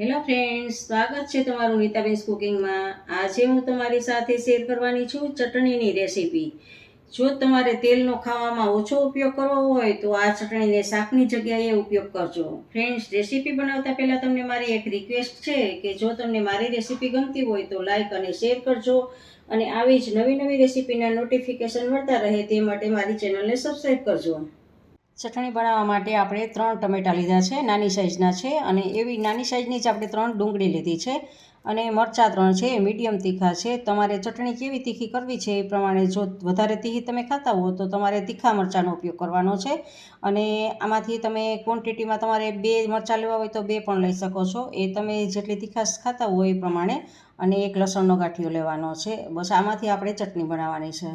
Hello friends સ્વાગત છે તમારું નીતાબેન્સ કુકિંગમાં આજે હું તમારી સાથે શેર કરવાની છું ચટણીની રેસીપી જો તમારે તેલનો ખાવામાં ઓછો ઉપયોગ કરવો હોય, તો આ ચટણીને શાકની જગ્યાએ ઉપયોગ કરજો. ફ્રેન્ડ્સ રેસીપી બનાવતા પહેલાં તમને મારી એક રિક્વેસ્ટ છે કે જો તમને મારી રેસીપી ગમતી હોય, તો લાઇક અને શેર કરજો. અને આવી જ નવી નવી રેસીપીના નોટિફિકેશન મળતા રહે તે માટે મારી ચેનલને સબસ્ક્રાઈબ કરજો. ચટણી બનાવવા માટે આપણે ત્રણ ટમેટાં લીધા છે, નાની સાઇઝના છે અને એવી નાની સાઇઝની જ આપણે ત્રણ ડુંગળી લીધી છે અને મરચાં ત્રણ છે મીડિયમ તીખા છે. તમારે ચટણી કેવી તીખી કરવી છે એ પ્રમાણે જો વધારે તીખી તમે ખાતા હો તો તમારે તીખા મરચાંનો ઉપયોગ કરવાનો છે અને આમાંથી તમે ક્વોન્ટિટીમાં તમારે બે મરચાં લેવા હોય તો બે પણ લઈ શકો છો. એ તમે જેટલી તીખાશ ખાતા હોય એ પ્રમાણે અને એક લસણનો ગાંઠિયો લેવાનો છે. બસ આમાંથી આપણે ચટણી બનાવવાની છે.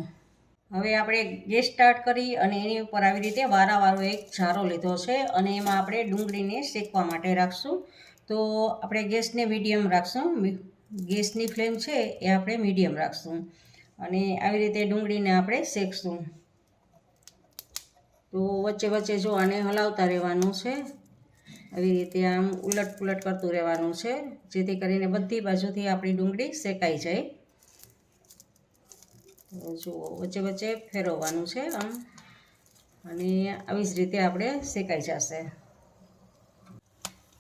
હવે આપણે ગેસ સ્ટાર્ટ કરી અને એની ઉપર આવી રીતે વારાવારો એક જારો લીધો છે અને એમાં આપણે ડુંગળીને શેકવા માટે રાખશું. તો આપણે ગેસને મીડિયમ રાખશું. ગેસની ફ્લેમ છે એ આપણે મીડિયમ રાખશું. અને આવી રીતે ડુંગળીને આપણે શેકશું. તો વચ્ચે વચ્ચે જો આને હલાવતા રહેવાનું છે. આવી રીતે આમ ઉલટ પુલટ કરતું રહેવાનું છે, જેથી કરીને બધી બાજુથી આપણી ડુંગળી શેકાઈ જાય. જુઓ, વચ્ચે વચ્ચે ફેરવવાનું છે આમ. અને આવી જ રીતે આપણે શેકાઈ જશે.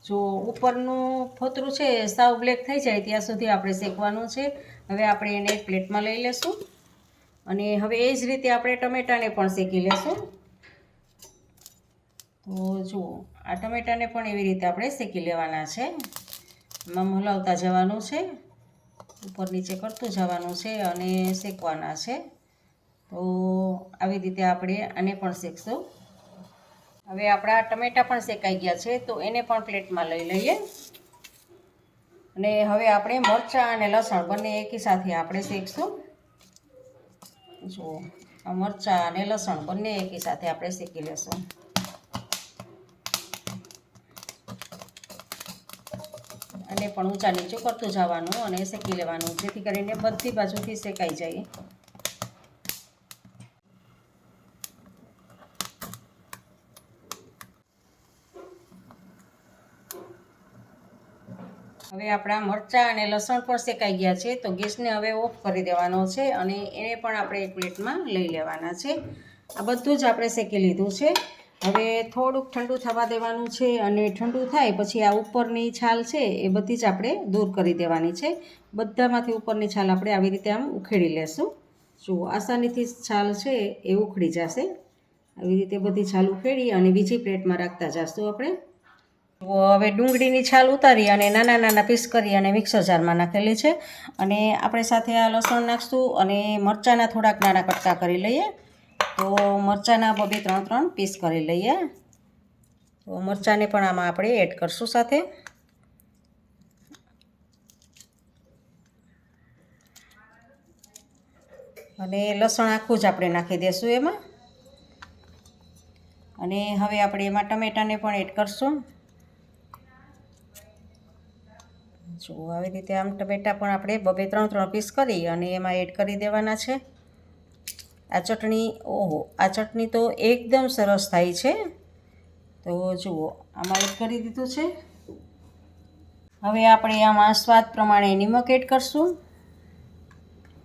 જો ઉપરનું ફોતરું છે સાવ બ્લેક થઈ જાય ત્યાં સુધી આપણે શેકવાનું છે. હવે આપણે એને એક પ્લેટમાં લઈ લેશું. અને હવે એ જ રીતે આપણે ટમેટાને પણ શેકી લેશું. તો જુઓ, આ ટમેટાને પણ એવી રીતે આપણે શેકી લેવાના છે. એમાં હલાવતા જવાનું છે. ઉપર નીચે કરતું જવાનું છે અને શેકવાના છે. તો આવી રીતે આપણે આને પણ શેકશું. હવે આપણા ટમેટાં પણ શેકાઈ ગયા છે, તો એને પણ પ્લેટમાં લઈ લઈએ. અને હવે આપણે મરચાં અને લસણ બંને એકી સાથે આપણે શેકશું. જુઓ મરચાં અને લસણ બંને એકી સાથે આપણે શેકી લેશું. અને પણ ઊંચા નીચું કરતું જવાનું અને શેકી લેવાનું, જેથી કરીને બધી બાજુથી શેકાઈ જાય. હવે આપણા મરચાં અને લસણ પણ શેકાઈ ગયા છે, તો ગેસને હવે ઓફ કરી દેવાનો છે અને એને પણ આપણે એક પ્લેટમાં લઈ લેવાના છે. આ બધું જ આપણે શેકી લીધું છે. હવે થોડુંક ઠંડુ થવા દેવાનું છે અને ઠંડુ થાય પછી આ ઉપરની છાલ છે એ બધી જ આપણે દૂર કરી દેવાની છે. બધામાંથી ઉપરની છાલ આપણે આવી રીતે આમ ઉખેડી લેશું. જુઓ, આસાનીથી છાલ છે એ ઉખડી જશે. આવી રીતે બધી છાલ ઉખેડી અને બીજી પ્લેટમાં રાખતા જશું આપણે. હવે ડુંગળીની છાલ ઉતારી અને નાના નાના પીસ કરી અને મિક્સર જારમાં નાખેલી છે. અને આપણે સાથે આ લસણ નાખશું અને મરચાંના થોડાક નાના કટકા કરી લઈએ. તો મરચાંના બબે ત્રણ ત્રણ પીસ કરી લઈએ. તો મરચાંને પણ આમાં આપણે એડ કરશું સાથે. અને લસણ આખું જ આપણે નાખી દઈશું એમાં. અને હવે આપણે એમાં ટમેટાને પણ એડ કરશું. જો આવી રીતે આમ ટમેટા પણ આપણે બબે ત્રણ ત્રણ પીસ કરી અને એમાં એડ કરી દેવાના છે. આ ચટણી, ઓહો, આ ચટણી તો એકદમ સરસ થાય છે. તો જુઓ, આમાં એડ કરી દીધું છે. હવે આપણે આમાં સ્વાદ પ્રમાણે નિમક એડ કરશું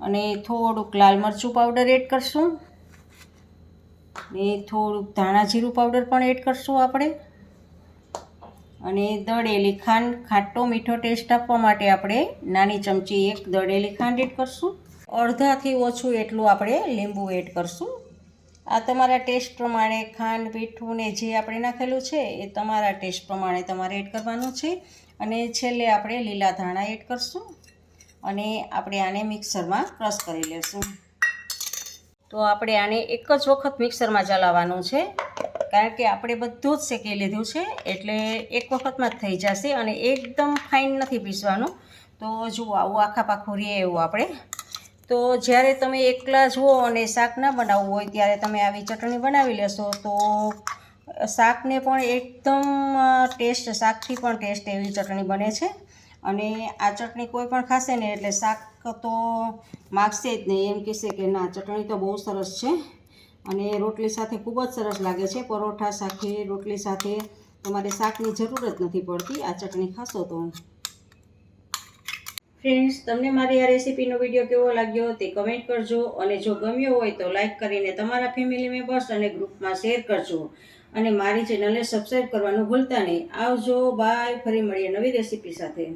અને થોડુંક લાલ મરચું પાવડર એડ કરશું. ને થોડુંક ધાણા જીરું પાવડર પણ એડ કરશું આપણે. અને દળેલી ખાંડ, ખાટો મીઠો ટેસ્ટ આપવા માટે આપણે નાની ચમચી એક દળેલી ખાંડ એડ કરશું. અડધાથી ઓછું એટલું આપણે લીંબુ એડ કરશું. આ તમારા ટેસ્ટ પ્રમાણે ખાંડ, મીઠું ને જે આપણે નાખેલું છે, એ તમારા ટેસ્ટ પ્રમાણે તમારે એડ કરવાનું છે. અને છેલ્લે આપણે લીલા ધાણા એડ કરશું. અને આપણે આને મિક્સરમાં ક્રશ કરી લેશું. તો આપણે આને એક જ વખત મિક્સરમાં ચલાવવાનું છે. કારણ કે આપણે બધું જ શેકી લીધું છે, એટલે એક વખતમાં જ થઈ જશે અને એકદમ ફાઇન નથી પીસવાનું. તો જુઓ, આવું આખા પાખું રહે એવું આપણે તો જ્યારે તમે એકલા જુઓ અને શાક ના બનાવવું હોય ત્યારે તમે આવી ચટણી બનાવી લેશો, તો શાકને પણ એકદમ ટેસ્ટ, શાકથી પણ ટેસ્ટ એવી ચટણી બને છે. અને આ ચટણી કોઈ પણ ખાશે ને એટલે શાક તો માગશે જ નહીં એમ કહેશે કે ના, ચટણી તો બહુ સરસ છે. અને રોટલી સાથે ખૂબ જ સરસ લાગે છે. પરોઠા સાથે, રોટલી સાથે તમારે શાકની જરૂર જ નથી પડતી આ ચટણી ખાશો તો. ફ્રેન્ડ્સ તમને મારી આ રેસીપીનો વીડિયો કેવો લાગ્યો તે કમેન્ટ કરજો અને જો ગમ્યો હોય તો લાઇક કરીને તમારા ફેમિલી મેમ્બર્સ અને ગ્રુપમાં શેર કરજો. અને મારી ચેનલને સબસ્ક્રાઈબ કરવાનું ભૂલતા નહીં. આવજો બાય ફરી મળીએ નવી રેસીપી સાથે.